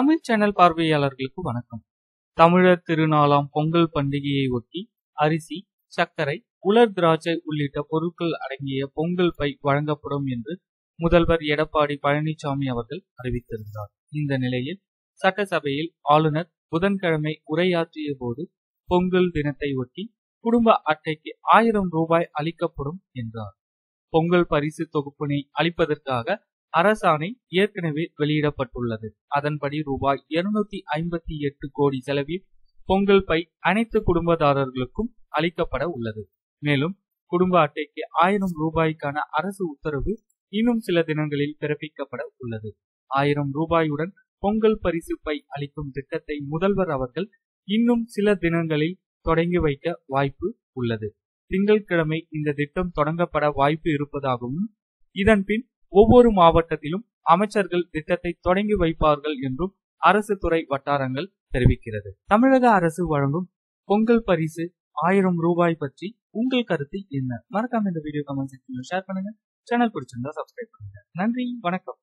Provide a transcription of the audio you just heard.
Tamil channel பார்வையாளர்களுக்கு வணக்கம். தமிழர் திருநாளாம் பொங்கல் பண்டிகையை ஒட்டி அரிசி சர்க்கரை உலர் திராட்சை உள்ளிட்ட பொருட்கள் அடங்கிய பொங்கல் பை வழங்கப்படும் என்று முதல்வர் எடப்பாடி பழனிசாமி அவர்கள் அறிவித்திருந்தார். இந்த நிலையில் சட்டசபையில் ஆளுநர் புதன்கிழமை உரையாற்றிய போது பொங்கல் தினத்தை ஒட்டி குடும்ப அட்டைக்கு ஆயிரம் ரூபாய் அளிக்கப்படும் என்றார். பொங்கல் பரிசு தொகுப்பினை அளிப்பதற்காக அரசாணை ஏற்கனவே வெளியிடப்பட்டுள்ளது. அதன்படி ரூபாய் இருநூத்தி ஐம்பத்தி எட்டு கோடி செலவில் பொங்கல் பை அனைத்து குடும்பதாரர்களுக்கும் அளிக்கப்பட உள்ளது. மேலும் குடும்ப அட்டைக்கு ஆயிரம் ரூபாய்க்கான அரசு உத்தரவு இன்னும் சில தினங்களில் பிறப்பிக்கப்பட உள்ளது. ஆயிரம் ரூபாயுடன் பொங்கல் பரிசு பை அளிக்கும் திட்டத்தை முதல்வர் அவர்கள் இன்னும் சில தினங்களில் தொடங்கி வைக்க வாய்ப்பு உள்ளது. திங்கட்கிழமை இந்த திட்டம் தொடங்கப்பட வாய்ப்பு இருப்பதாகவும் இதன்பின் ஒவ்வொரு மாவட்டத்திலும் அமைச்சர்கள் திட்டத்தை தொடங்கி வைப்பார்கள் என்றும் அரசு துறை வட்டாரங்கள் தெரிவிக்கிறது. தமிழக அரசு வழங்கும் பொங்கல் பரிசு ஆயிரம் ரூபாய் பற்றி உங்கள் கருத்து என்ன? மறக்காம இந்த வீடியோ கமெண்ட் செக்ஷன்ல ஷேர் பண்ணுங்க. சேனல் பிடிச்சிருந்தா சப்ஸ்கிரைப் பண்ணுங்க. நன்றி. வணக்கம்.